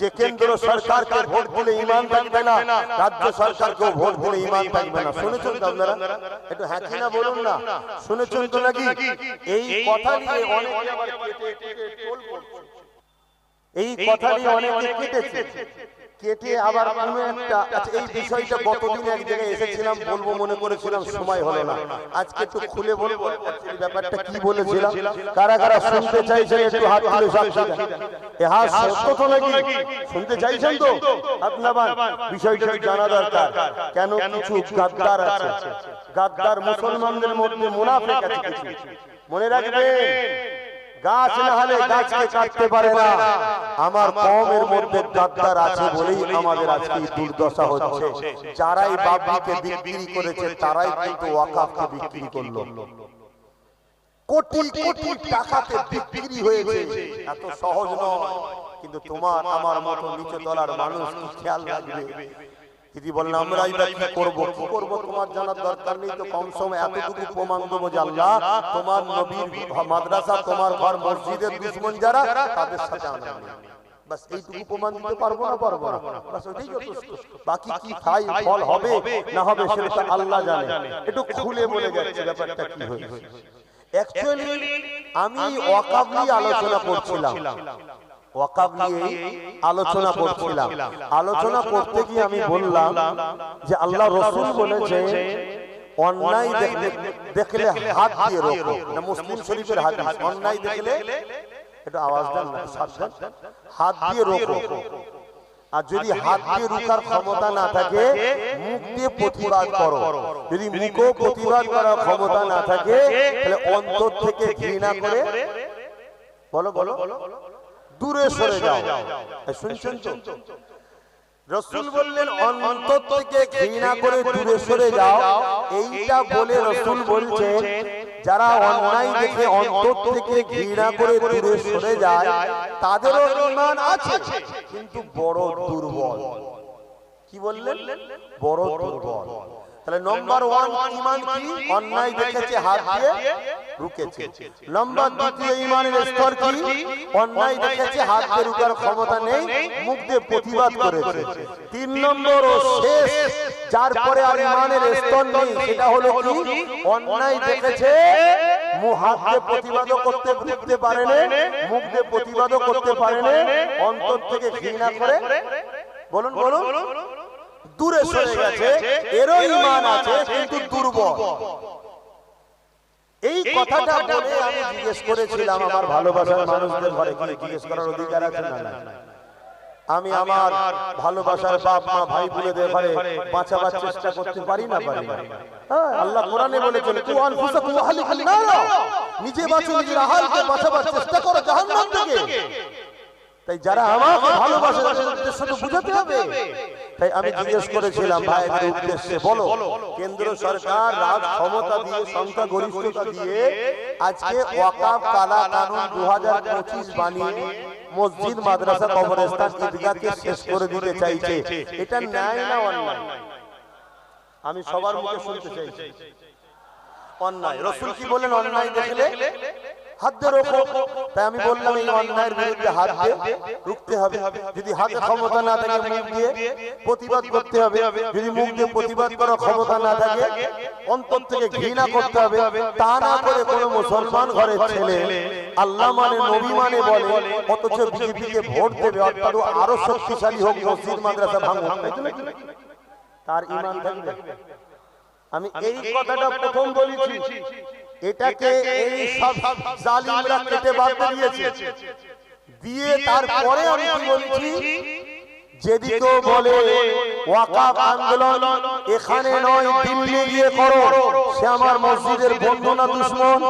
যে কেন্দ্র সরকারকে ভোট দিলে ইমান থাকবে না রাজ্য সরকারকেও ভোট দিলে ইমান থাকবে না। শুনেছেন তো আপনারা? একটু হ্যাঁ কি না বলুন না। শুনেছেন তো নাকি? এই কথা নিয়ে অনেকে আবার। এই কথা নিয়ে অনেকে কেটেছে। কেটে আবার কোনো একটা আচ্ছা এই বিষয়টা গতদিন এক জায়গায় এসেছিলাম বলব মনে করেছিলাম সময় হলো না। আজকে একটু খুলে বলব ব্যাপারটা কি বলেছিলাম? কারা কারা শুনতে চাইছেন একটু হাত তুলে সাক্ষী। এ হাত সত্য তো নাকি? শুনতে চাইছেন তো? আপনার বিষয়টা জানা দরকার। কেন কিছু গাদ্দার আছে? গাদ্দার মুসলমানদের মধ্যে মুনাফেক আছে। কিছু মনে রাখবেন? গাছ না হলে গাছকে কাটতে পারে না। আমার কমের মধ্যে গাদ্দার আছে বলেই আমাদের আজকে দুর্দশা হচ্ছে। যারাই বাবলিকে বিক্রি করেছে তারাই কিন্তু ওয়াকাফকে বিক্রি করল। কোটি কোটি টাকাতে বিক্রি হয়েছে। এত সহজ নয়। কিন্তু তোমার আমার মতো নিচে তলার মানুষ খেয়াল রাখবে। দিদি বলেন আমরা কি করব কি করব? তোমার জানার দরকার নেই তো এতটুকু প্রমাণ দেবো যে আল্লাহ তোমার নবীর মাদ্রাসা তোমার ঘর মসজিদের দুশ্মন যারা তাদের সাথে আমরা বাস এইটুকু প্রমাণ দিতে পারব না পারব না? বাস ওইটাই যথেষ্ট। বাকি কি খাই ফল হবে না হবে সেটা আল্লাহ জানে। একটু খুলে বলে যাচ্ছে ব্যাপারটা কি হয়েছে? অ্যাকচুয়ালি আমি ওয়াকাব নিয়ে আলোচনা করছিলাম। ওয়াকাব নিয়ে আলোচনা করছিলাম। আলোচনা করতে গিয়ে আমি বললাম যে আল্লাহ রসুল বলেছে অন্যায় দেখলে দেখলে হাত দিয়ে রোকো। না মুসলিম শরীফের হাদিস। অন্যায় দেখলে একটু আওয়াজ দেন না সাবধান হাত দিয়ে রোকো। আর যদি হাত দিয়ে রুখার ক্ষমতা না থাকে মুখ দিয়ে প্রতিবাদ করো। যদি মুখও প্রতিবাদ করার ক্ষমতা না থাকে তাহলে অন্তর থেকে ঘৃণা করে বলো। বলো বলো। দূরে সরে যাও। শুনছেন তো? রসুল বললেন অন্তর থেকে ঘৃণা করে দূরে সরে যাও। এইটা বলে রসুল বলছেন যারা অন্যায় দেখে অন্তর থেকে ঘৃণা করে দূরে সরে যায় তাদেরও ইমান আছে। কিন্তু বড় দুর্বল। কি বললেন? বড় দুর্বল। তাহলে নম্বর ওয়ান ইমান কি? অন্যায় দেখেছে, হাত দিয়ে রুকেছে নম্বর দ্বিতীয় ইমানের স্তর কি? অন্যায় দেখেছে, হাত দিয়ে রুকার ক্ষমতা নেই, মুখ দিয়ে প্রতিবাদ করেছে। তিন নম্বর ও শেষ, যার পরে আর ইমানের স্তর নেই, সেটা হলো কি? অন্যায় দেখেছে, মুখ হাত দিয়ে প্রতিবাদও করতে করতে পারে না, মুখ দিয়ে প্রতিবাদও করতে পারে না, অন্তর থেকে ঘৃণা করে। বলুন বলুন। দূরে সরে গেছে এরও ইমান আছে কিন্তু দুর্বল। এই কথাটা বলে আমি জিজ্ঞেস করেছিলাম আমার ভালোবাসার মানুষদের ঘরে গিয়ে জিজ্ঞেস করার অধিকার আছে না আমি আমার ভালোবাসার বাপ মা ভাই বোনেদের ঘরে বাঁচাবার চেষ্টা করতে পারি না পারি না হ্যাঁ, আল্লাহ কোরআনে বলেছেন কু আনফুসাকুম ওয়া আহলিকুম নারা। নিজে বাঁচো নিজের আহালকে বাঁচাবার চেষ্টা করো জাহান্নাম থেকে। তাই যারা আমাকে ভালোবাসে তাদের বুঝাতে হবে। তাই আমি জিজ্ঞেস করেছিলাম ভাইদের উদ্দেশ্যে বলো কেন্দ্র সরকার রাজ ক্ষমতা দিয়ে সংখ্যা গরিষ্ঠতা দিয়ে আজকে ওয়াকাফ কালা কানুন দু বানিয়ে মসজিদ মাদ্রাসা কবরস্থান ঈদগাহকে শেষ করে দিতে চাইছে। এটা ন্যায় না অন্যায়? আমি সবার মুখে শুনতে চাইছি। অন্যায়। রসুল কি বলেন অন্যায় দেখলে? হাত দিয়ে রোখো। তাই আমি বললাম এই অন্যায়ের বিরুদ্ধে হাত দিয়ে রুখতে হবে। যদি হাতে ক্ষমতা না থাকে মুখ দিয়ে প্রতিবাদ করতে হবে। যদি মুখ দিয়ে প্রতিবাদ করার ক্ষমতা না থাকে অন্তর থেকে ঘৃণা করতে হবে। তা না করে কোনো মুসলমান ঘরের ছেলে আল্লাহ মানে নবী মানে বলে অথচ বিজেপিকে ভোট দেবে অর্থাৎ আরও শক্তিশালী হোক মসজিদ মাদ্রাসা ভাঙুক? তার ইমান থাকবে। আমি এই কথাটা প্রথম বলেছি। এটাকে এই সব জালিমরা কেটে বাদ দিয়েছে। দিয়ে তারপরে আমি কি বলছি? যেদিকে বলে ওয়াকাফ আন্দোলন এখানে নয় দিল্লি গিয়ে করো। সে আমার মসজিদের বন্ধু না দুশ্মন?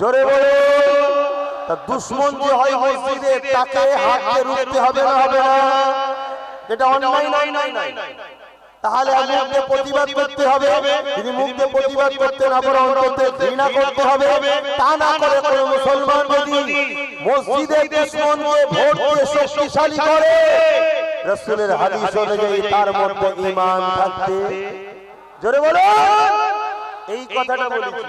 জোরে বলে। তা দুশ্মন যে হয় মসজিদে তাকে হাতে রুখতে হবে না হবে না? এটা অন্যায় নয় নয় নয়। তাহলে মুখ দিয়ে প্রতিবাদ করতে হবে। যদি মুখ দিয়ে প্রতিবাদ করতে না পারে অন্ততে ঘৃণা করতে হবে। তা না করে কোন মুসলমান যদি মসজিদের দুশ্মনকে ভোট দিয়ে শক্তিশালী করে রসুলের হাদিস অনুযায়ী তার মধ্যে ঈমান থাকতে। জোরে বলো এই কথাটা বলেছি।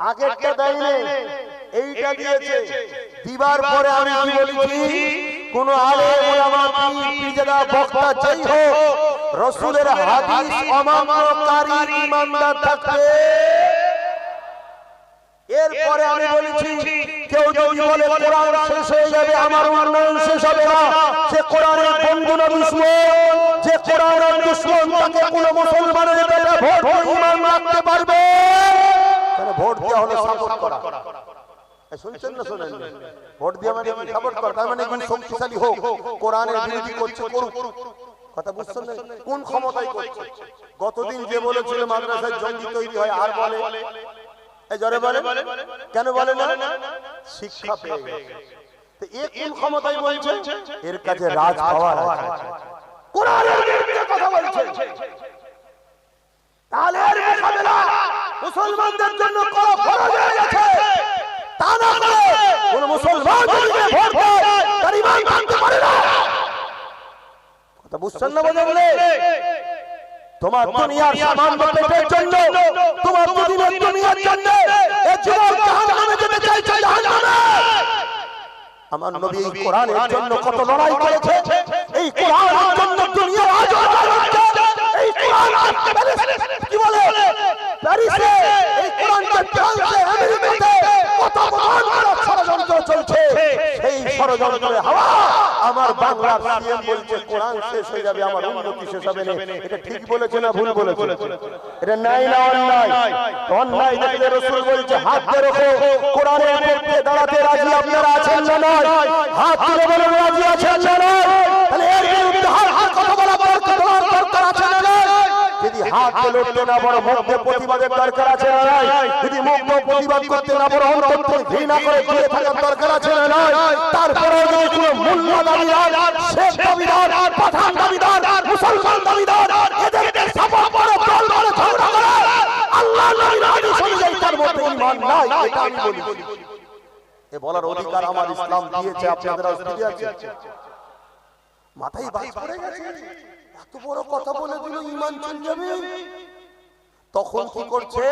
আগেরটা দেয়নি। এইটা দিয়েছে। দিবার পরে আমি কি বলেছি কোন আলেম ওলামা পীর পীরজাদা বক্তা যেই হোক, রাসূলের হাদিস অমান্যকারী ঈমানদার এরপরে আমি বলেছি, কেউ যদি বলে কোরআন শেষ হয়ে যাবে, আমার উন্নয়ন শেষ হবে না। সে কোরআনের বন্ধু না দুশ্মন, যে কোরআনের দুশ্মন তাকে কোন মুসলমানের ভোট ইমান রাখতে পারবে। ভোট দেওয়া হলো সাপোর্ট করা। শুনছেন না শোনেন ভোট দিয়ে মানে সাপোর্ট করা। তার মানে কোন শক্তিশালী হোক কোরআনের বিরোধী করছে করুক। কথা বুঝছেন না? কোন ক্ষমতায় করছে? গতদিন যে বলেছিল মাদ্রাসায় জঙ্গি তৈরি হয় আর বলে? জরে বলে? কেন বলে না? শিক্ষা পেয়ে। তো এ কোন ক্ষমতায় বলছে? এর কাছে রাজ পাওয়ার আছে। কোরআনের বিরুদ্ধে কথা বলছে। তাহলে এর মোকাবেলা মুসলমানদের জন্য করা ফরজ হয়ে গেছে। তা না করে কোন মুসলমান যদি ভোট দেয় তার ঈমান ভাঙতে পারে না। কথা বুঝছেন না বোঝাবলে তোমার দুনিয়ার সামান্য পেটের জন্য তোমার দুদিনের দুনিয়ার জন্য এ যুবক জাহান্নামে যেতে চাইছে জাহান্নামে। আমার নবী এই কোরআনের জন্য কত লড়াই করেছে এই কোরআনের জন্য দুনিয়া আজ এই কোরআন কি বলে? প্যারিসে এই কোরআনকে ফ্রান্সে আমেরিকাতে কত মহান বড় ষড়যন্ত্র চলছে সেই ষড়যন্ত্রে হাওয়া। আমার বাংলার সিএম বলছে কোরআন শেষ হয়ে যাবে আমার উন্নতি শেষ হবে না। এটা ঠিক বলেছে না ভুল বলেছে। এটা নাই না অন্যায়? অন্যায় দেখলে রসুল বলছে হাত ধরে কোরআনের পক্ষে দাঁড়াতে রাজি আপনারা আছেন না নয়? হাত তুলে বলেন রাজি আছেন না নয়? তাহলে এর বিরুদ্ধে হাত যদি হাত না মুখ প্রতিবাদের দরকার আছে নাই? যদি মুখ প্রতিবাদ করতে না পারো অন্তর ঘৃণা করে দূরে থাকার দরকার আছে না নাই? তারপরেও যদি কোনো মূল্য দাবিদার, শেখ দাবিদার পাঠান দাবিদার, মুসলমান দাবিদার এদেরকে সাপোর্ট দল করে, ঝগড়া আল্লাহ নবীর হাদিস অনুযায়ী তার মধ্যে ঈমান নাই, এটা আমি বলি। এ বলার অধিকার আমার ইসলাম দিয়েছে, আপনাদের আছে মাথায় পড়ে গেছে। এত বড় কথা বলে দিল ইমান চলে যাবে? তখন কি করছে?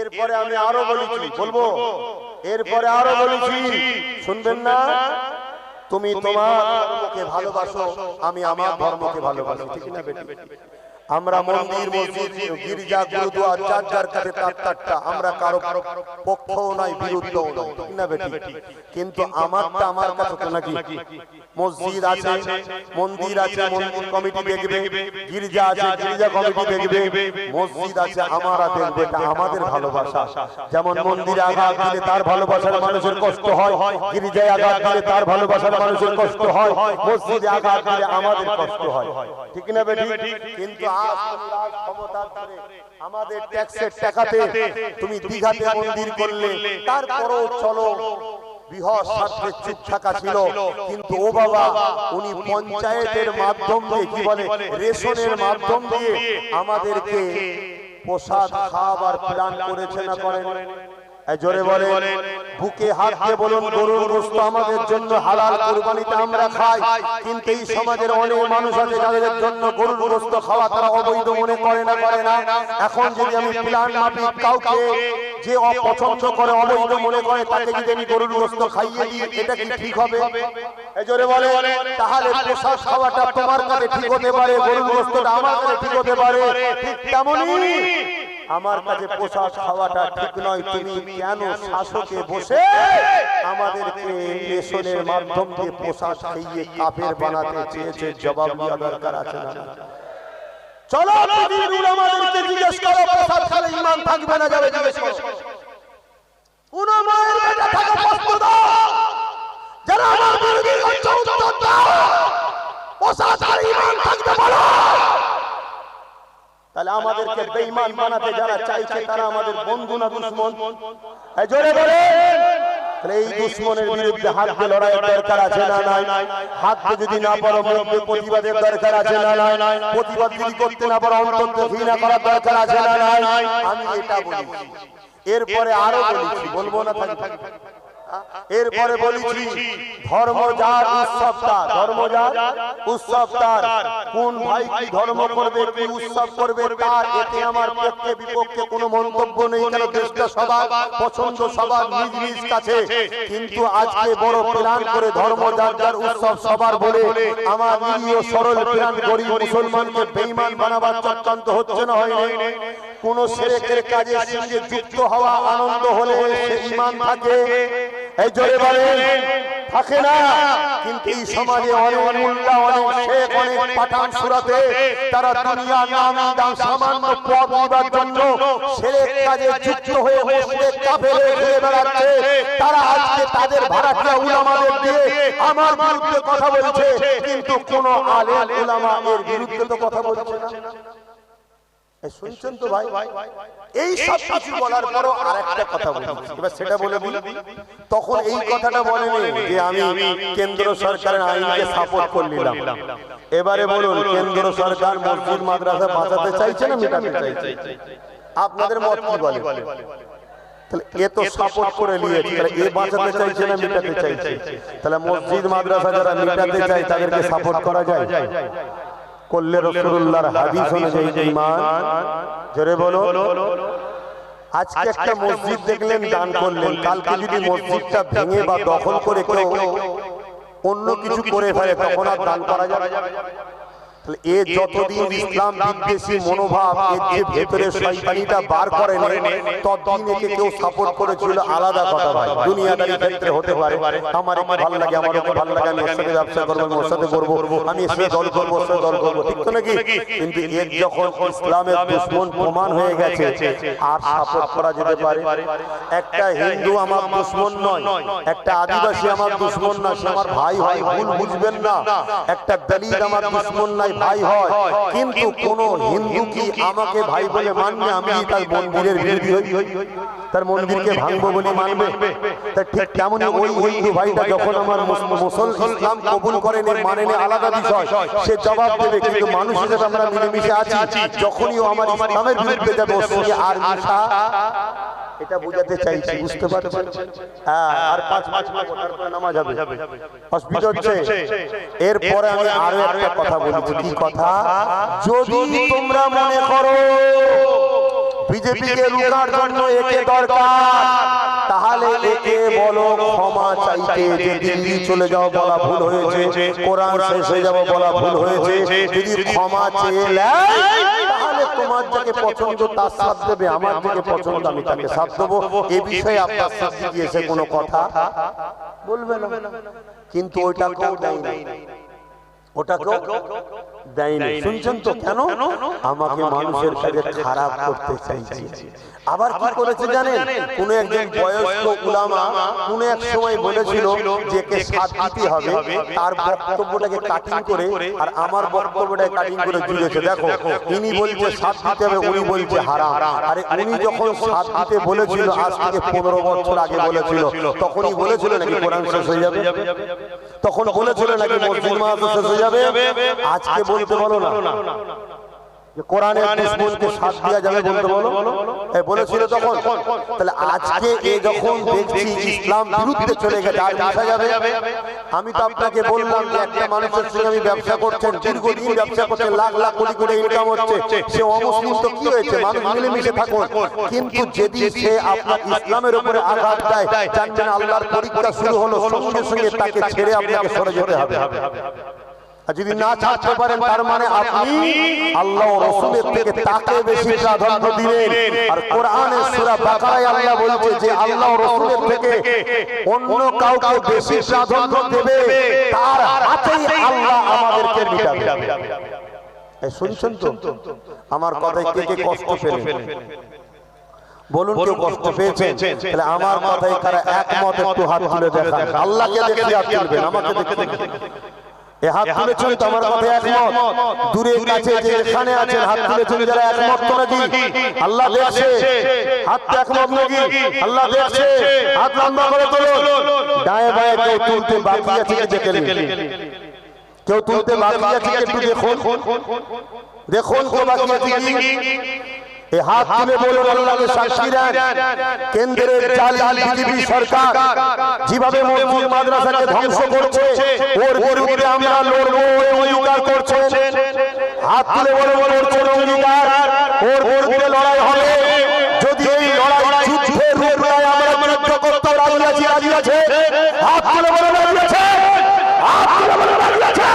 এরপরে আমি আরও বলেছি বলব? এরপরে আরও বলেছি শুনবেন না? তুমি তোমার ধর্মকে ভালোবাসো আমি আমার ধর্মকে ভালোবাসি ঠিক না বেটি? আমরা মন্দির মসজিদ গির্জা গুরুদুয়ার যার যার কাছে তার তারটা আমরা কারও পক্ষও নাই বিরুদ্ধও নাই ঠিক না বেটি? কিন্তু আমারটা আমার কাছে তো নাকি? মসজিদ আছে মন্দির আছে মন্দির কমিটি দেখবে গির্জা আছে গির্জা কমিটি দেখবে মসজিদ আছে আমরা দেখবে এটা আমাদের ভালোবাসা। যেমন মন্দিরে আঘাত দিলে তার ভালোবাসার মানুষের কষ্ট হয় গির্জায় আঘাত দিলে তার ভালোবাসার মানুষের কষ্ট হয় মসজিদে আঘাত দিলে আমাদের কষ্ট হয় ঠিক না বেটি কিন্তু আজ তুমি রাজ ধরে আমাদের ট্যাক্সের টাকাতে তুমি দিঘাতে মন্দির করলে তারপরও চলো বৃহৎ স্বার্থে চুপ থাকা ছিল কিন্তু ও বাবা উনি পঞ্চায়েতের মাধ্যম দিয়ে কি বলে রেশনের মাধ্যম দিয়ে আমাদেরকে প্রসাদ খাবার প্ল্যান করেছে না করেন? জোরে বলে বুকে হাত দিয়ে বলুন গরুর গোস্ত আমাদের জন্য হালাল কুরবানিতে আমরা খাই। কিন্তু এই সমাজের অনেক মানুষ আছে যাদের জন্য গরুর গোস্ত খাওয়া তারা অবৈধ মনে করে না করে না। এখন যদি আমি প্ল্যান মাফিক কাউকে যে অপছন্দ করে অবৈধ মনে করে তাকে যদি আমি গরুর গোস্ত খাইয়ে দিই এটা কি ঠিক হবে? জোরে বলে তাহলে প্রসাদ খাওয়াটা তোমার কাছে ঠিক হতে পারে গরুর গোস্তটা আমার কাছে ঠিক হতে পারে। ঠিক তেমনই আমার কাছে পোশাক খাওয়াটা ঠিক নয় তুমি কেন শাসকে বসে? আমাদেরকে রেশনের মাধ্যম দিয়ে পোশাক খাইয়ে কাফের বানাতে চেয়েছে জবাব দেওয়া দরকার আছে না? চলো পৃথিবীর আমাদেরকে জিজ্ঞেস করো পোশাক খেলে ইমান থাকবে না যাবে জিজ্ঞেস করো। বেটা থাকা প্রশ্ন দাও যারা আমার বিরোধী করছে উত্তর দাও। ইমান থাকবে বলো। তাহলে আমাদেরকে বেঈমান বানাতে যারা চাইছে তারা আমাদের বন্ধু না দুশ্মন? এই জোরে বলে এই দুশ্মনের বিরুদ্ধে হাত দিয়ে লড়াইয়ের দরকার আছে না নাই? হাত যদি না পারো মুখে প্রতিবাদের দরকার আছে না নাই? প্রতিবাদ যদি করতে না পারো অন্তত ঘৃণা করার দরকার আছে না নাই? আমি এটা বলি। এরপরে আরও বলেছি বলব না থাকি এরপরে বলেছি ধর্ম যার উৎসব তার ধর্ম যার উৎসব তার কোন ভাই কি ধর্ম করবে কি উৎসব করবে তার এতে আমার পক্ষে বিপক্ষে কোনো মন্তব্য নেই কেন দেশটা সবার পছন্দ সবার নিজ নিজ কাছে। কিন্তু আজকে বড় প্ল্যান করে ধর্ম যার যার উৎসব সবার বলে আমার নিরীহ সরল প্ল্যান গরিব মুসলমানকে বেঈমান বানাবার চক্রান্ত হচ্ছে না হয়নি কোন সেরেকের কাজের সঙ্গে যুক্ত হওয়া আনন্দ হলে সে ইমান থাকে। এই জোরে বলেন থাকে না। কিন্তু এই সমাজে অনেক মোল্লা অনেক শেখ অনেক পাঠান সুরাতে তারা দুনিয়ার নামে দাম সামান্য পদ নিবার জন্য শেরেক কাজে যুক্ত হয়ে মুশরিক কাফের ঘুরে বেড়াচ্ছে। তারা আজকে তাদের ভাড়াটিয়া উলামাদের দিয়ে আমার বিরুদ্ধে কথা বলছে কিন্তু কোন আলেম উলামা এর বিরুদ্ধে তো কথা বলছে না। শুনছেন তো ভাই? এই সব কিছু বলার পরও আর একটা কথা বলি এবার সেটা বলে দিই। তখন এই কথাটা বলেনি যে আমি কেন্দ্র সরকারের আইনকে সাপোর্ট করলাম এবারে বলুন কেন্দ্র সরকার মসজিদ মাদ্রাসা বাঁচাতে চাইছে না মেটাতে চাইছে? আপনাদের মত কি বলে? তাহলে এ তো সাপোর্ট করে নিয়েছে। তাহলে এ বাঁচাতে চাইছে না মেটাতে চাইছে? তাহলে মসজিদ মাদ্রাসা যারা মেটাতে চায় তাদেরকে সাপোর্ট করা যায়। করলে রসুল্লাহর হাদিস অনুযায়ী জোরে বলো। আজকে একটা মসজিদ দেখলেন দান করলেন। কালকে যদি মসজিদটা ভেঙে বা দখল করে কেউ অন্য কিছু করে ফেলে তখন আর দান করা যাবে এ যতদিন ইসলাম বিদ্বেষী মনোভাব এর যে ভেতরে শয়তানিটা বার করে ততদিন একে কেউ সাপোর্ট করেছিল আলাদা কথা ভাই। দুনিয়াদারি ক্ষেত্রে হতে পারে আমার ভালো লাগে আমার ভালো লাগে আমি ওর সাথে ব্যবসা করব আমি ওর সাথে করব আমি এর সাথে দল করব ওর সাথে দল করব ঠিক তো নাকি? কিন্তু এর যখন ইসলামের দুশ্মন প্রমাণ হয়ে গেছে আর সাপোর্ট করা যেতে পারে একটা হিন্দু আমার দুশ্মন নয় একটা আদিবাসী আমার দুশ্মন না সে আমার ভাই হয় ভুল বুঝবেন না। একটা দলিত আমার দুশ্মন নাই ভাই হয় কিন্তু কোন হিন্দু কি আমাকে ভাই বলে মানবে আমি তার মন্দিরের বিরোধী হই। তার মন্দিরকে ভাঙবো বলে মানবে? তা ঠিক তেমনই ওই হিন্দু ভাইটা যখন আমার মুস- মুসল ইসলাম কবুল করেন মানেনি আলাদা বিষয়। সে জবাব দেবে কিন্তু মানুষ হিসেবে আমরা মিলেমিশে আছি। যখনই আমার ইসলামের বিরুদ্ধে যাবে ওর সঙ্গে আর মিশা এটা বুঝাতে চাইছি বুঝতে পারছেন হ্যাঁ আর পাঁচ পাঁচ মাস তারপরে নামাজ হবে। অসুবিধা হচ্ছে এরপরে আমি আরও একটা কথা বলছি। কি কথা? যদি তোমরা মনে করো বিজেপিকে রুকার জন্য একে দরকার। তাহলে একে বলো ক্ষমা চাইতে যে দিল্লি চলে যাও বলা ভুল হয়েছে। কোরআন শেষ হয়ে যাব বলা ভুল হয়েছে। যদি ক্ষমা চেয়ে নেয়, তোমার যাকে পছন্দ তার সাথ দেবে আমার যাকে পছন্দ আমি তাকে সাথ দেবো। এ বিষয়ে আপনার সাথে দিয়েছে কোনো কথা? বলবে না। কিন্তু ওইটা কেউ দেয়নি। ওটাকেও দেয়নি। শুনছেন তো কেন? আমাকে মানুষের সাথে খারাপ করতে চাইছে। আবার কি করেছে জানেন? কোন একজন বয়স্ক উলামা কোন এক সময় বলেছিল যে কে সাথ দিতে হবে তার বক্তব্যটাকে কাটিং করে আর আমার বক্তব্যটাকে কাটিং করে জুড়েছে দেখো ইনি বলছে সাথ দিতে হবে উনি বলছে হারাম। আরে উনি যখন সাথ দিতে বলেছিল আজ থেকে পনেরো বছর আগে বলেছিল তখনই বলেছিল নাকি কোরআন শেষ হয়ে যাবে? তখন বলেছিল নাকি মসজিদ মাহাতো শেষ হয়ে যাবে? আজকে বলতে বলো না। যে কোরআনের দুশ্মনকে সাথ দেওয়া যাবে বলতে বলো? বলেছিল তখন তাহলে আজকে এ যখন দেখছি ইসলাম বিরুদ্ধে চলে গেছে আর মিশা যাবে? আমি তো আপনাকে বললাম যে একটা মানুষের সঙ্গে আমি ব্যবসা করছেন দীর্ঘদিন ব্যবসা করছেন লাখ লাখ কোটি কোটি ইনকাম হচ্ছে সে অমুসলিম তো কি হয়েছে? মানুষ মিলেমিশে থাকুন। কিন্তু যদি সে আপনার ইসলামের উপরে আঘাত দেয় জানবেন আল্লাহর পরীক্ষা শুরু হলো সঙ্গে সঙ্গে তাকে ছেড়ে আপনাকে সরে যেতে হবে। আর যদি না ছাড়তে পারেন তার মানে আপনি আল্লাহ রসুলের থেকে তাকে বেশি প্রাধান্য দিলেন। আর কোরআনে সূরা বাকারায় আল্লাহ বলছে যে আল্লাহ রসুলের থেকে অন্য কাউকে বেশি প্রাধান্য দেবে তার হাতেই আল্লাহ আমাদেরকে মিটাবে। এই শুনছেন তো? আমার কথায় কে কে কষ্ট পেলেন? বলুন কেউ কষ্ট পেয়েছেন? তাহলে আমার কথায় তারা একমত একটু হাত তুলে দেখান। আল্লাহকে দেখে হাত তুলবেন আমাকে দেখে এ হাত তুলেছেন তো আমার কথায় একমত। দূরে কাছে যে এখানে আছেন হাত যারা একমত নাকি আল্লাহ হাত তো একমত নাকি আল্লাহ হাত লম্বা করে তুলুন। ডায়ে বায়ে কেউ তুলতে বাকি আছে কেউ তুলতে বাকি আছে একটু দেখুন দেখুন কেউ বাকি আছে কি হাত তুলে বলুন আল্লাহকে সাক্ষী দেন। কেন্দ্রের জালি বিজেপি সরকার যেভাবে মসজিদ মাদ্রাসাকে ধ্বংস করছে ওর বিরুদ্ধে আমরা লড়বো অঙ্গীকার করছে হাত তুলে বলে বলে করছেন অঙ্গীকার। ওর বিরুদ্ধে লড়াই হবে। যদি এই লড়াই যুদ্ধের রূপ নেয় আমরা বিরুদ্ধ করতে রাজি আছি রাজি আছে। হাত তুলে বলে রাজি আছে হাত তুলে বলে রাজি আছে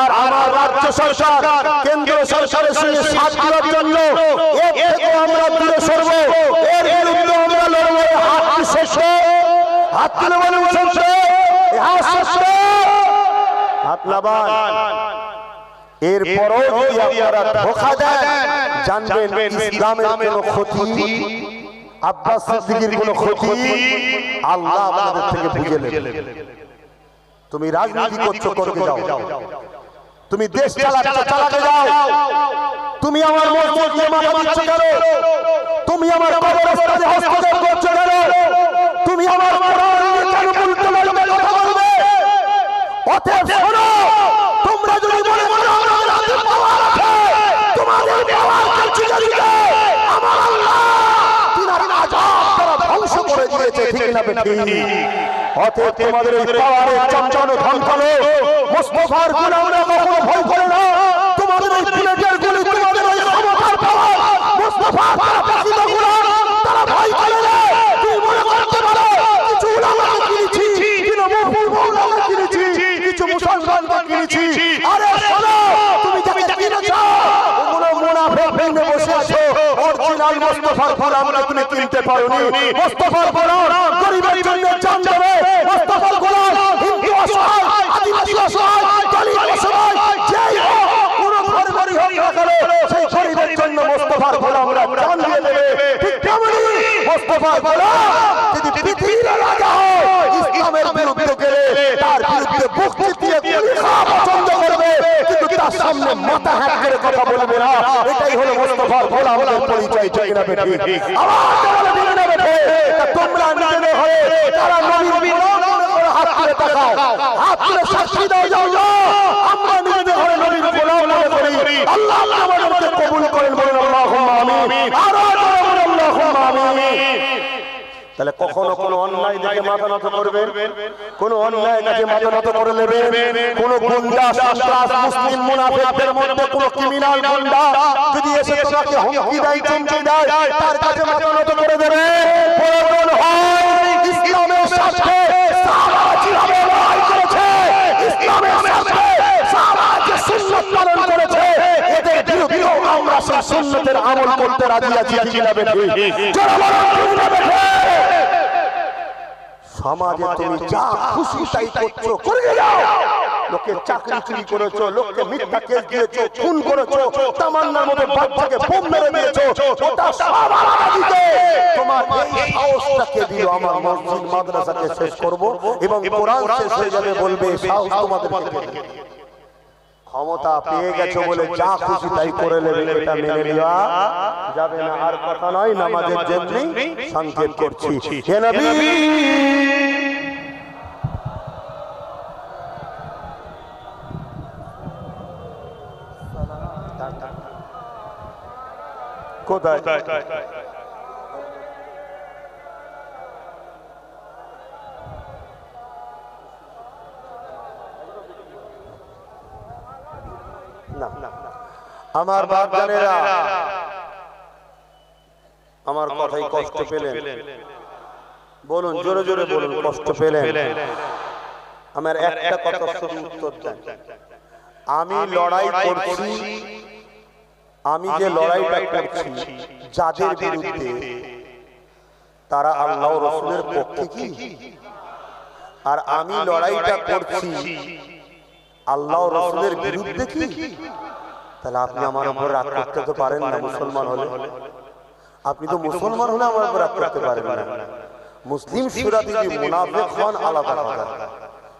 আর আমার রাজ্য সরকার কেন্দ্র সরকারের সঙ্গে সাথ দেওয়ার জন্য এর থেকে আমরা দূরে সরব। এর বিরুদ্ধে আমরা লড়বো হাত শেষ হাত তুলে বলে হাত লাবান এরপরও যদি আপনারা ধোকা দেন জানবেন ইসলামের কোনো ক্ষতি আব্বাস সিদ্দিকীর কোনো ক্ষতি আল্লাহ আপনাদের থেকে বুঝে নেবেন তুমি রাজনীতি করছ করতে যাও। তুমি দেশ চালাচ্ছ চালাতে যাও। তুমি আমার মসজিদে মাথা দিচ্ছ কেন? তুমি আমার কবরস্থানে হস্তক্ষেপ করছ কেন? তুমি আমার কেন? উল্টো পাল্টা কথা বলবে? অতএব শোনো তোমরা যদি মনে করো আমাদের হাতে পাওয়ার আছে তোমাদের পাওয়ার চিনে দিতে আমার আল্লাহ তিনার আযাব দ্বারা ধ্বংস করে দিয়েছে ঠিক না বেঠিক। অতএব তোমাদের এই পাওয়ারের চঞ্চল ধ্বংসলো মুস্তফার গুণ আমরা কখনো ভয় করে না। তোমাদের এই বুলেটের গুলি তোমাদের এই ক্ষমতার পাওয়ার মুস্তফার তারা প্রকৃত গুণ, তারা ভয় করে না। তুমি মনে করতে পারো, কিছু উলামাকে কিনেছি তৃণমূল মৌলানা কিনেছি, কিছু মুসলমানকে কিনেছি। আরে শোনো, তুমি যাকে কিনেছো, ওগুলো তুমি কিনতে পারোনি। মুস্তফার গোলাম গরিবের জন্য জান দেবে। মুস্তফার গোলাম হিন্দু অসহায় আদিবাসী অসহায় দলিত অসহায় যেই হোক কোনো ঘর বাড়ি হোক না কেন গরিবের জন্য মুস্তফার গোলামরা জান দিয়ে দেবে। ঠিক তেমনি মোস্তফার গোলাম যদি পৃথিবীর রাজা হয় ইসলামের বিরুদ্ধে গেলে তার বিরুদ্ধে বুক চিতিয়ে গুলি খাওয়া পছন্দ করবে। কিন্তু তার সামনে মাথা হাত করে কথা বলবে না। হলো আমাদের পরিচয় ঠিক না বেঠিক আবার বলে ঠিক না বেঠিক তোমরা নিজেদের হয়ে তারা নবী হাত তুলে তাকাও। হাত তুলে সাক্ষী দাও যাও যাও। আমরা নিজেদের হয়ে নবীর গোলাম মনে করি। আল্লাহ আল্লাহ আমাদেরকে কবুল করেন বলেন আল্লাহুম্মা আমিন। আরও আল্লাহুম্মা আমিন। তাহলে কখনো কোনো অন্যায় দেখে মাথা নত করবেন? কোন অন্যায় দেখে মাথা নত করে নেবেন কোন গুন্ডা সন্ত্রাস মুসলিম মুনাফিকদের মধ্যে কোন ক্রিমিনাল গুন্ডা যদি এসে তোমাকে হুমকি দেয় চমকি দেয় তার কাছে মাথা নত করে দেবে প্রয়োজন হয় ইসলামের স্বার্থে সাহাবারা যেভাবে লড়াই করেছে ইসলামের স্বার্থে সাহাবারা যে সুন্নাত পালন করেছে এদের বিরুদ্ধেও আমরা সেই সুন্নতের আমল করতে রাজি আছি কি না বেঠি। সমাজে তুমি যা খুশি তাই করছ করে যাও লোকের চাকরি চুরি করেছ লোককে মিথ্যা কেস দিয়েছ খুন করেছ তামান্নার মতো বাচ্চাকে বোম মেরে দিয়েছ ওটা সব আলাদা দিতে তোমার এই সাহসটাকে দিল আমার মসজিদ মাদ্রাসাকে শেষ করব এবং কোরআন শেষ হয়ে যাবে বলবে সাহস তোমাদেরকে দিল। ক্ষমতা পেয়ে গেছো বলে যা খুশি তাই করে নেবে এটা মেনে নেওয়া যাবে না আর কথা নয় নামাজের জন্যই সংকেত করছি। হে নবী! কোথায়? আমার বাপজানেরা আমার কথাই কষ্ট পেলেন। বলুন জোরে জোরে বলুন কষ্ট পেলেন। আমার একটা কথা শুধু উত্তর দেন। আমি লড়াই করছি আমি যে লড়াইটা করছি যাদের বিরুদ্ধে তারা আল্লাহ রসুলের পক্ষে কি? আর আমি লড়াইটা করছি আল্লাহ রসুলের বিরুদ্ধে কি তাহলে আপনি আমার উপর রাগ করতে তো পারেন না মুসলমান হলে। আপনি তো মুসলমান হলে আমার উপর রাগ করতে পারেন না। মুসলিম সুরা যদি মুনাফিক হন আলাদা কথা।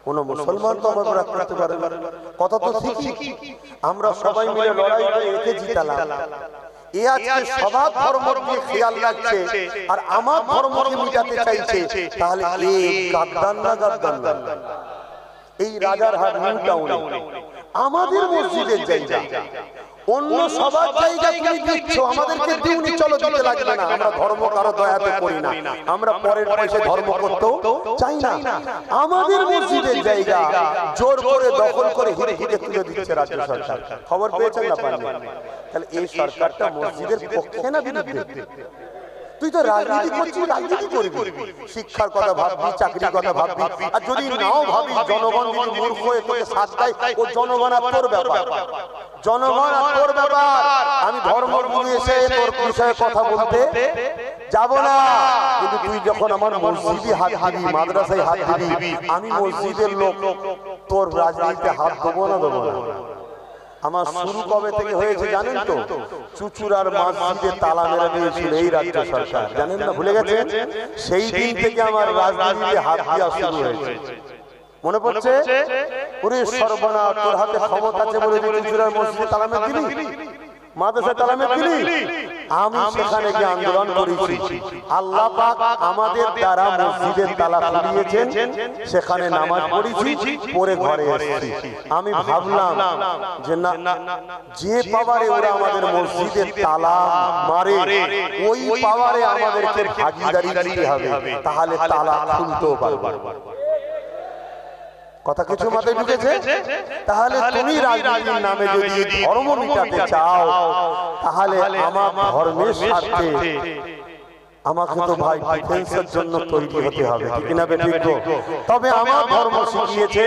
কোন মুসলমান তো আমার রাগ করতে পারে না। কথা তো শিখি। আমরা সবাই মিলে লড়াই করে একে জিতালাম। এ আজকে সবার ধর্ম নিয়ে খেয়াল রাখছে। আর আমার ধর্মকে মিটাতে চাইছে। তাহলে এ গাদ্দান না। গাদ্দান না। এই রাজারহাট নিউ টাউনে। আমাদের মসজিদের জায়গা। অন্য সবার জায়গা তুমি দিচ্ছ আমাদেরকে দিউনি চলো দিতে লাগবে না। আমরা ধর্ম কারও দয়াতে করি না। আমরা পরের পয়সা ধর্ম করতেও চাই না। আমাদের মসজিদের জায়গা জোর করে দখল করে হিরে হিরে তুলে দিচ্ছে রাজ্য সরকার। খবর পেয়েছেন না পারেন তাহলে এই সরকারটা মসজিদের পক্ষে না বিরুদ্ধে? তুই তো রাজনীতি করছিস রাজনীতি করবি। শিক্ষার কথা ভাববি চাকরির কথা ভাববি। আর যদি নাও ভাবি জনগণ যদি মূর্খ হয়ে তোকে সাথ দেয় ও জনগণ আর তোর ব্যাপার। জনগণ আর তোর ব্যাপার। আমি ধর্মগুরু এসে তোর বিষয়ে কথা বলতে যাব না। কিন্তু তুই যখন আমার মসজিদে হাত দিবি মাদ্রাসায় হাত দিবি আমি মসজিদের লোক তোর রাজনীতিতে হাত দেবো না দেবো না। আমার শুরু কবে থেকে হয়েছে জানেন তো? চুচুড়ার মসজিদে তালা মেরে দিয়েছিল এই রাজ্য সরকার। জানেন না, ভুলে গেছেন? সেই দিন থেকে আমার রাজনীতিতে হাত দিয়া শুরু হয়েছে। মনে পড়ছে? ওরে সর্বনা তোর হাতে ক্ষমতা আছে বলে চুচুরার মসজিদে তালা মেরে দিলি মাদ্রাসা তালা মেরে দিলি আমি সেখানে গিয়ে আন্দোলন করেছি। আল্লাহ পাক আমাদের দ্বারা মসজিদের তালা খুলিয়েছেন সেখানে নামাজ পড়েছি পরে ঘরে এসেছি। আমি ভাবলাম যে না যে পাওয়ারে ওরা আমাদের মসজিদের তালা মারে ওই পাওয়ারে আমাদেরকে ভাগিদারি দিতে হবে। তাহলে তালা খুলতেও পারব। কথা কিছু মাথায় ঢুকেছে? তাহলে তুমি রাজনীতির নামে যদি ধর্ম মিটাতে চাও তাহলে আমার ধর্মের স্বার্থে আমাকে তো ভাই ডিফেন্সের জন্য তৈরি হতে হবে ঠিক না বে তবে আমার ধর্ম শিখিয়েছে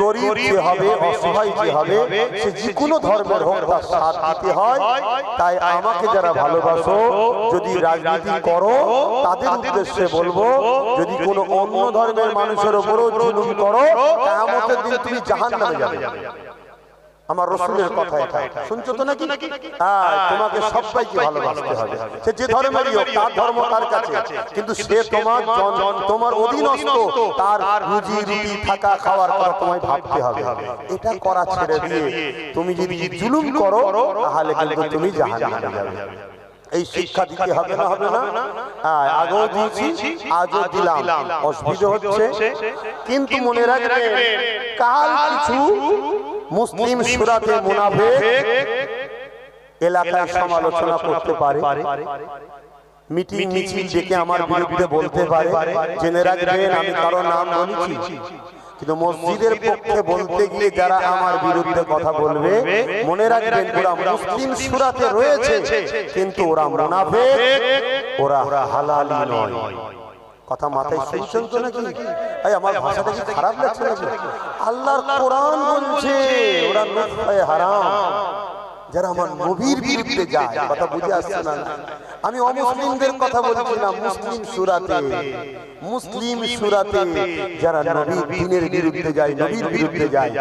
গরিব যে হবে অসহায় যে হবে সে যে কোনো ধর্মের হোক তার সাথ দিতে হয়। তাই আমাকে যারা ভালোবাসো যদি রাজনীতি করো তাদের উদ্দেশ্যে বলব যদি কোনো অন্য ধর্মের মানুষের উপরও জুলুম করো তার দিন তুমি জাহান নামে যাবে। আমার রসুলের কথা শুনছো তো নাকি? হ্যাঁ তোমাকে সবাইকে ভালোবাসতে হবে। সে যে ধর্মেরই হোক তার ধর্ম তার কাছে। কিন্তু সে তোমার তোমার অধীনস্থ তার রুজি রুটি থাকা খাওয়ার কথা তোমায় ভাবতে হবে। এটা করা ছেড়ে দিয়ে তুমি যদি জুলুম করো তাহলে কিন্তু তুমি জাহান্নামে যাবে। এই শিক্ষা দিতে হবে না হবে না? হ্যাঁ আগেও দিয়েছি আজও দিলাম। অসুবিধা হচ্ছে কিন্তু মনে রাখবে কাল কিছু মুসলিম সুরাতে মুনাফিক এলাকায় সমালোচনা করতে পারে। মিটিং মিছিল ডেকে আমার বিরুদ্ধে বলতে পারে। জেনে রাখবেন আমি কারও নাম বলেছি। কিন্তু মসজিদের পক্ষে বলতে গিয়ে যারা আমার বিরুদ্ধে কথা বলবে মনে রাখবেন ওরা মুসলিম সুরাতে রয়েছে কিন্তু ওরা মুনাফিক ওরা হালালি নয়। কথা মাথায় শুনছেন তো নাকি? এই আমার ভাষাটা কি খারাপ লাগছে নাকি? আল্লাহর কোরআন বলছে ওরা নুফায়ে হারাম। যারা আমার নবীর বিরুদ্ধে যায় কথা বুঝে আসছে না? আমি অমুসলিমদের কথা বলছি না মুসলিম সুরাতে। মুসলিম সুরাতে যারা নবীর দিনের বিরুদ্ধে যায় নবীর বিরুদ্ধে যায়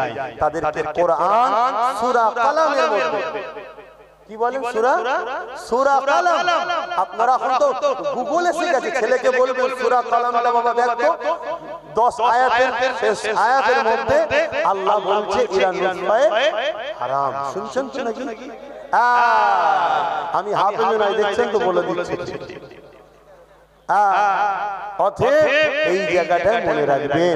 তাদেরকে কোরআন সূরা কালামের মধ্যে। কি বলেন? সুরা? সুরা? কালাম। আপনারা এখন তো শিখে গেছে ছেলেকে বলবেন সুরা কালামটা বাবা দেখো দশ আয়াতের শেষ আয়াতের মধ্যে আল্লাহ বলছে ইরান রুফায়ে হারাম। শুনছেন তো নাকি? আমি হাফেজ নাই দেখছেন তো বলে দিচ্ছি অতএব এই জায়গাটা মনে রাখবেন।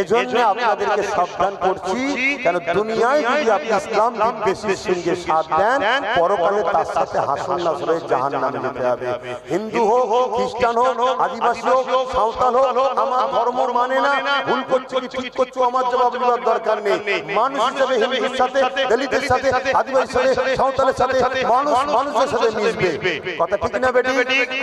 এজন্য আপনাদেরকে সাবধান করছি কেন দুনিয়ায় যদি আপনি ইসলাম বিদ্বেষীর সঙ্গে সাথ দেন পরকালে তার সাথে হাসন নাসরে জাহান নামে যেতে হবে হিন্দু হোক খ্রিস্টান হোক আদিবাসী হোক সাঁওতাল হোক আমার ধর্ম মানে না ভুল করছ কি ঠিক করছ আমার জবাব দেওয়ার দরকার নেই। মানুষ হিসেবে হিন্দুর সাথে দলিতের সাথে আদিবাসীর সাথে সাঁওতালের সাথে মানুষ মানুষের সাথে মিশবে কথা ঠিক না বেটি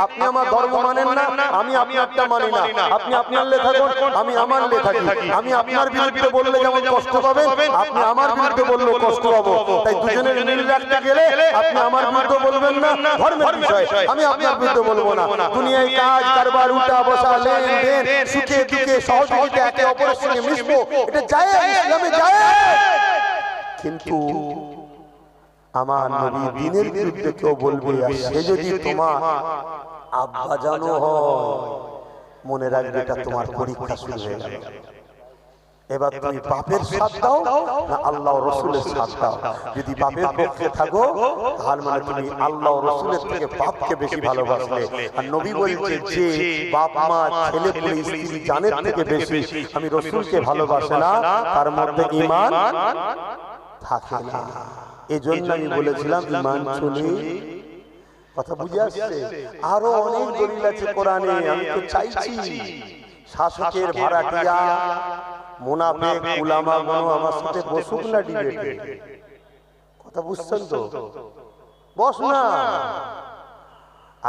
আপনি আমার ধর্ম মানেন না আমি আপনারটা মানি না। আপনি আপনার থাকুন আমি আমার লেখা থাকি আমি আপনার বিরুদ্ধে বললে যেমন কষ্ট পাবেন আপনি আমার বিরুদ্ধে বললেও কষ্ট পাবো। তাই দুজনের মিল রাখতে গেলে আপনি আমার বিরুদ্ধে বলবেন না ধর্মের বিষয়। আমি আপনার বিরুদ্ধে বলব না। দুনিয়ায় কাজ কারবার উল্টা বসা লেনদেন সুখে দুঃখে সহযোগিতা একে অপরের সঙ্গে মিশবো। এটা যায় ইসলামে যায় কিন্তু আমার নবী দিনের বিরুদ্ধে কেউ বলবে সে যদি তোমার আব্বা জানো হয়। মনে রাখবে এটা তোমার পরীক্ষা শুরু হয়ে গেল। এবার তুমি বাপের সাথ দাও না আল্লাহ রসুলের সাথ দাও। যদি বাপের পক্ষে থাকো তাহলে মানে তুমি আল্লাহ রসুলের থেকে বাপকে বেশি ভালোবাসলে। আর নবী বলছে যে বাপ মা ছেলে পুলে স্ত্রী জানের থেকে বেশি। আমি রসুলকে ভালোবাসে না তার মধ্যে ইমান থাকে না। এজন্য আমি বলেছিলাম ইমান চলে কথা বুঝে আসছে? আরও অনেক দলিল আছে কোরআনে আমি তো চাইছি। শাসকের ভাড়াটিয়া মুনাফেক উলামা গণ আমার সাথে বসুক না ডিবেটে কথা বুঝছেন তো? বস না।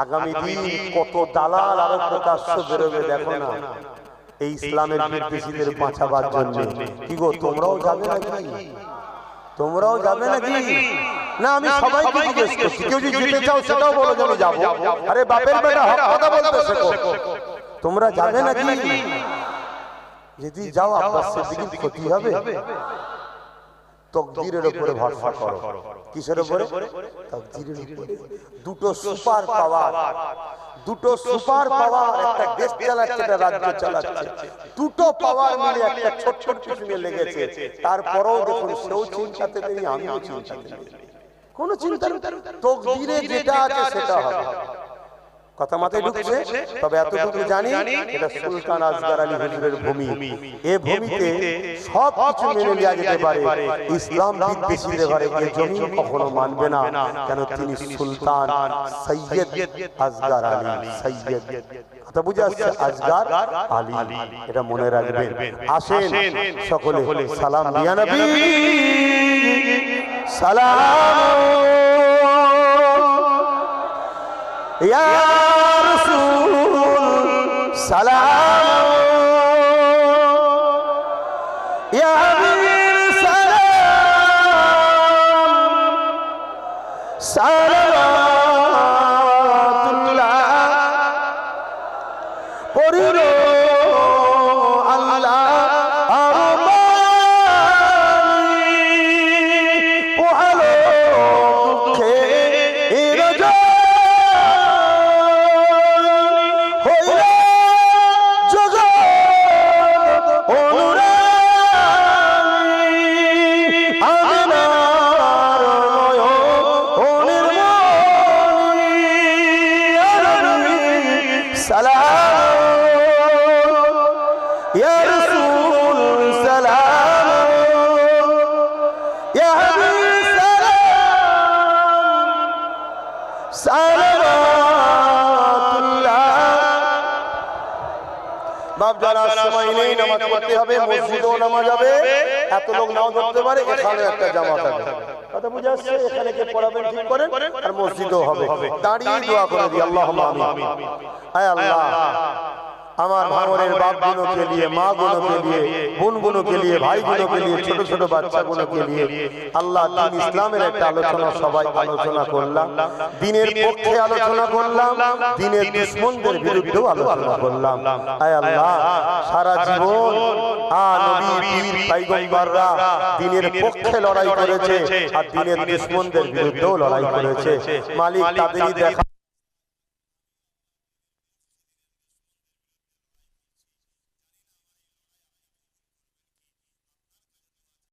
আগামী দিন কত দালাল আরও প্রকাশ্য বেরোবে দেখো না। এই ইসলামের বিদ্বেষীদের বাঁচাবার জন্য। কি গো তোমরাও যাবে নাকি? তোমরাও যাবে নাকি? না আমি সবাইকে জিজ্ঞেস করছি। কেউ যদি যেতে চাও সেটাও বলো যে আমি যাব। আরে বাপের বেটা হক কথা বলতে শেখো। তোমরা যাবে নাকি? যদি যাও আব্বাস সিদ্দিকীর ক্ষতি হবে। তকদিরের উপরে ভরসা করো। কিসের উপরে? তকদিরের উপরে। দুটো সুপার পাওয়ার। দুটো সুপার পাওয়ার। একটা দেশ চালাচ্ছে একটা রাজ্য চালাচ্ছে। দুটো পাওয়ার মিলে একটা ছোট ছোট লেগেছে। তারপরেও দেখুন সেও চিন্তাতে নেই আমিও চিন্তাতে নেই। কোন চিন্তা তকদিরে যেটা আছে সেটা হবে। কথা মাথায় ঢুকছে? তবে এতটুকু জানি এটা সুলতান আজগার আলী হুজুরের ভূমি। এ ভূমিতে সব কিছু মেনে নেওয়া যেতে পারে। ইসলাম বিদ্বেষীদের ঘরে জমি কখনো মানবে না কেন তিনি সুলতান? সৈয়দ আজগার আলী। সৈয়দ। কথা বুঝে আসছে? আজগার আলী। এটা মনে রাখবেন। আসেন। সকলে সালাম দিয়া নবী। সালাম। يا বাপ জানার সময় নেই নামাজ পড়তে হবে মসজিদেও নামাজ হবে। এত লোক নাও ধরতে পারে এখানে একটা জামাত হবে কথা বুঝে আসছে? এখানে কে পড়াবেন ঠিক করেন? আর মসজিদও হবে। দাঁড়িয়ে দোয়া করে দিই আল্লাহ আমিন। আয় আল্লাহ। আমার ভাঙনের বাপ গুলোকে নিয়ে মা গুলোকে নিয়ে বোন গুলোকে নিয়ে ভাই গুলোকে নিয়ে ছোট ছোট বাচ্চা গুলোকে নিয়ে আল্লাহ দিন ইসলামের একটা আলোচনা সবাই আলোচনা করলাম দিনের পক্ষে আলোচনা করলাম দিনের দুশ্মনদের বিরুদ্ধেও আলোচনা করলাম। আয় আল্লাহ সারা জীবন আ নবী পীর পয়গম্বররা দিনের পক্ষে লড়াই করেছে আর দিনের দুশ্মনদের বিরুদ্ধেও লড়াই করেছে। মালিক তাদেরই দেখা